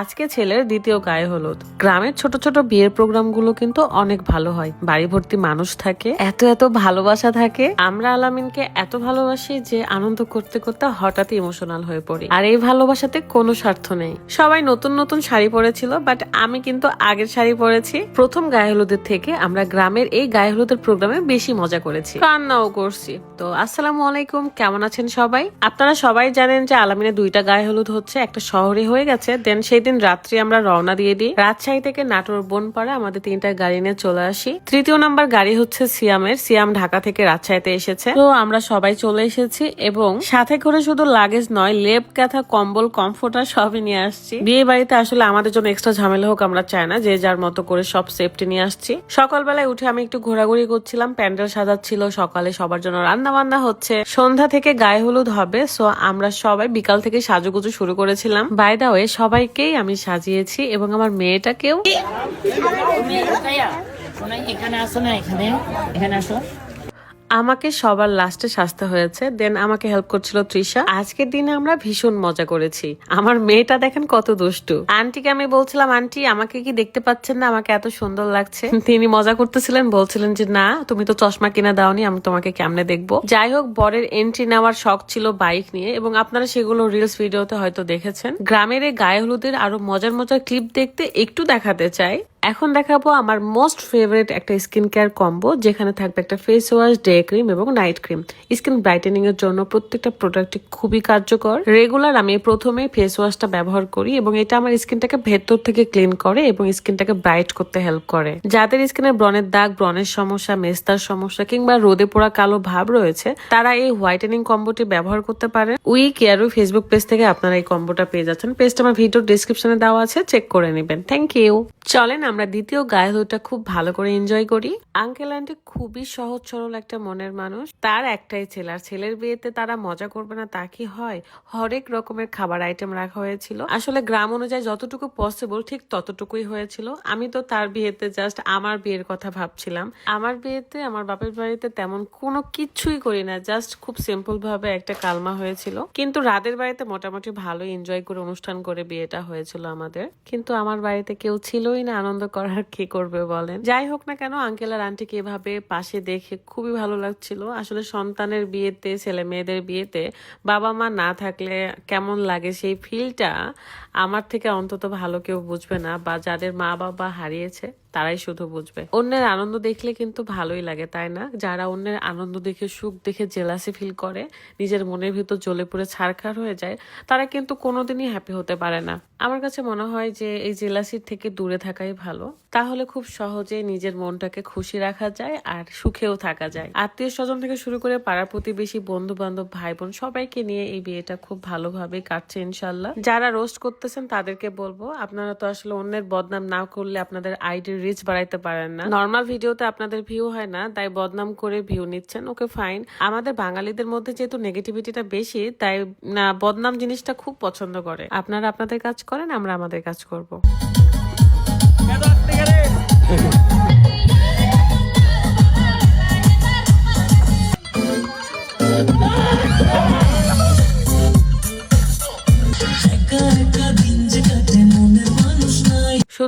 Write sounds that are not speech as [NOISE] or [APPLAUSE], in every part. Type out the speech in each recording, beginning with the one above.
আজকে ছেলের দ্বিতীয় গায়ে হলুদ। গ্রামের ছোট ছোট বিয়ের প্রোগ্রামগুলো কিন্তু অনেক ভালো হয়। বাড়ি ভর্তি মানুষ থাকে, এত এত ভালোবাসা থাকে। আমরা আলামিনকে এত ভালোবাসি যে আনন্দ করতে করতে হঠাৎ ইমোশনাল হয়ে পড়ি। আর এই ভালোবাসাতে কোনো স্বার্থ নেই। সবাই নতুন নতুন শাড়ি পরেছিল বাট আমি কিন্তু আগের শাড়ি পরেছি। প্রথম গায়ে হলুদের থেকে আমরা গ্রামের এই গায়ে হলুদের প্রোগ্রামে বেশি মজা করেছি। কান্নাও করছি। তো আসসালামু আলাইকুম, কেমন আছেন সবাই? আপনারা সবাই জানেন যে আলামিনের দুইটা গায়ে হলুদ হচ্ছে, একটা শহরে হয়ে গেছে দেন সেই দিন রাত্রি আমরা রওনা দিয়ে দিই। রাজশাহী থেকে নাটোর বনপাড়া আমাদের তিনটা গাড়ি নিয়ে চলে আসি। তৃতীয় নাম্বার গাড়ি হচ্ছে সিয়ামের। সিয়াম ঢাকা থেকে রাজশাহীতে এসেছে। তো আমরা সবাই চলে এসেছি এবং সাথে করে শুধু লাগেজ নয়, লেপ কাঁথা কম্বল, কমফোর্টার সবই নিয়ে আসছি। বিয়ে বাড়িতে আসলে আমাদের জন্য এক্সট্রা ঝামেলা হোক আমরা চাই না, যে যার মতো করে সব সেফটি নিয়ে আসছি। সকালবেলায় উঠে আমি একটু ঘোরাঘুরি করছিলাম, প্যান্ডেল সাজাচ্ছিল, সকালে সবার জন্য রান্না বান্না হচ্ছে। সন্ধ্যা থেকে গায়ে হলুদ হবে সো আমরা সবাই বিকাল থেকে সাজুগুজু শুরু করেছিলাম। বাই দা ওয়ে সবাইকেই আমি সাজিয়েছি এবং আমার মেয়েটাকেও এখানে আসো না এখানে এখানে আসো আমাকে সবার লাস্টে সাজতে হয়েছে দেন আমাকে হেল্প করছিল তৃষা। আজকের দিনে আমরা ভীষণ মজা করেছি। আমার মেয়েটা দেখেন কত দুষ্টু। আন্টিকে আমি বলছিলাম আন্টি আমাকে কি দেখতে পাচ্ছেন না? আমাকে এত সুন্দর লাগছে। [LAUGHS] তিনি মজা করতেছিলেন বলছিলেন যে না তুমি তো চশমা কিনে দাওনি আমি তোমাকে কেমনে দেখব? যাই হোক বরের এন্ট্রি নেওয়ার শখ ছিল বাইক নিয়ে এবং আপনারা সেগুলো রিলস ভিডিওতে হয়তো দেখেছেন। গ্রামের এই গায়ে হলুদের আরও মজার মজার ক্লিপ দেখতে একটু দেখাতে চাই। এখন দেখাবো আমার মোস্ট ফেভারিট একটা স্কিন কেয়ার কম্বো যেখানে থাকবে একটা ফেস ওয়াশ ডে ক্রিম এবং নাইট ক্রিম স্কিন ব্রাইটেনিং এর জন্য প্রত্যেকটা প্রোডাক্ট খুবই কার্যকর। রেগুলার আমি প্রথমে ফেস ওয়াশটা ব্যবহার করি এবং এটা আমার স্কিনটাকে ভেতর থেকে ক্লিন করে এবং স্কিনটাকে ব্রাইট করতে হেল্প করে। যাদের স্কিনে ব্রণের দাগ, ব্রণের সমস্যা, মেস্তার সমস্যা কিংবা রোদে পোড়া কালো ভাব রয়েছে, তারা এই হোয়াইটেনিং কম্বোটি ব্যবহার করতে পারে উই কেয়ারু ফেসবুক পেজ থেকে আপনারা এই কম্বোটা পেয়ে যাচ্ছেন। পেজটা আমার ভিডিও ডিসক্রিপশনে দেওয়া আছে চেক করে নেবেন। থ্যাংক ইউ চলেন আমরা দ্বিতীয় গায়ে হলুদটা খুব ভালো করে এনজয় করি। আঙ্কেল আন্টি খুবই সহজ সরল একটা মনের মানুষ। তার একটাই ছেলে, আর ছেলের বিয়েতে তারা মজা করবে না, তা কি হয়? হরেক রকমের খাবার আইটেম রাখা হয়েছিল। আসলে গ্রাম অনুযায়ী যতটুকু পসিবল ঠিক ততটুকুই হয়েছিল। আমি তো তার বিয়েতে জাস্ট আমার বিয়ের কথা ভাবছিলাম। আমার বিয়েতে, আমার বাপের বাড়িতে তেমন কোনো কিছুই করি না জাস্ট খুব সিম্পল ভাবে একটা কালমা হয়েছিল। কিন্তু রাতের বাড়িতে মোটামুটি ভালো এনজয় করে অনুষ্ঠান করে বিয়েটা হয়েছিল আমাদের। কিন্তু আমার বাড়িতে কেউ ছিলই না, আনন্দ করার কি করবে বলেন? যাই হোক না কেন আঙ্কেল আর আন্টিকে এভাবে পাশে দেখে খুবই ভালো লাগছিল। আসলে সন্তানের বিয়েতে, ছেলে মেয়েদের বিয়েতে বাবা মা না থাকলে কেমন লাগে সেই ফিলটা আমার থেকে অন্তত ভালো কেউ বুঝবে না, বা যাদের মা বাবা হারিয়েছে, তারাই শুধু বুঝবে। অন্যের আনন্দ দেখলে কিন্তু ভালোই লাগে, তাই না? যারা অন্যের আনন্দ দেখে, সুখ দেখে জেলাসি ফিল করে, নিজের মনের ভিতর জ্বলে পুড়ে ছাড়খাড় হয়ে যায়, তারা কিন্তু কোনোদিনই হ্যাপি হতে পারে না। আমার কাছে মনে হয় যে এই জেলাসির থেকে দূরে থাকাই ভালো। তাহলে খুব সহজে নিজের মনটাকে খুশি রাখা যায় আর সুখেও থাকা যায়। আত্মীয় স্বজন থেকে শুরু করে পাড়া প্রতিবেশী বন্ধু বান্ধব ভাই বোন সবাইকে নিয়ে এই বিয়েটা খুব ভালোভাবে কাটছে ইনশাল্লাহ যারা রোস্ট করতেছেন তাদেরকে বলব, আপনারা তো আসলে অন্যের বদনাম না করলে আপনাদের আইডির রিচ বাড়াইতে পারেন না। নর্মাল ভিডিওতে আপনাদের ভিউ হয় না, তাই বদনাম করে ভিউ নিচ্ছেন, ওকে ফাইন আমাদের বাঙালিদের মধ্যে যেহেতু নেগেটিভিটিটা বেশি, তাই না, বদনাম জিনিসটা খুব পছন্দ করে। আপনারা আপনাদের কাজ করেন, আমরা আমাদের কাজ করব।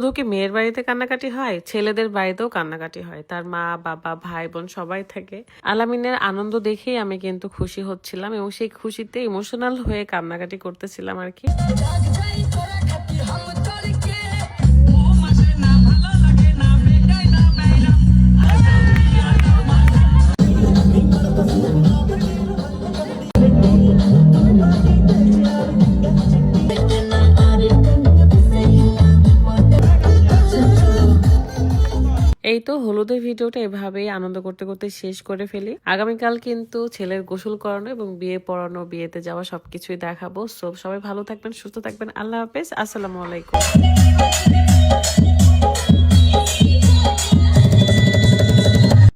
শুধু কি মেয়ের বাড়িতে কান্নাকাটি হয়? ছেলেদের বাড়িতেও কান্নাকাটি হয়। তার মা, বাবা, ভাই, বোন সবাই থাকে। আলামিনের আনন্দ দেখেই আমি কিন্তু খুশি হচ্ছিলাম এবং সেই খুশিতে ইমোশনাল হয়ে কান্নাকাটি করতেছিলাম আর কি। এই তো হলুদের ভিডিওটা এভাবেই আনন্দ করতে করতে শেষ করে ফেলি। আগামীকাল কিন্তু ছেলের গোসল করানো এবং বিয়ে পড়ানো, বিয়েতে যাওয়া সবকিছুই দেখাবো। সো সবাই ভালো থাকবেন, সুস্থ থাকবেন। আল্লাহ হাফেজ। আসসালামু আলাইকুম।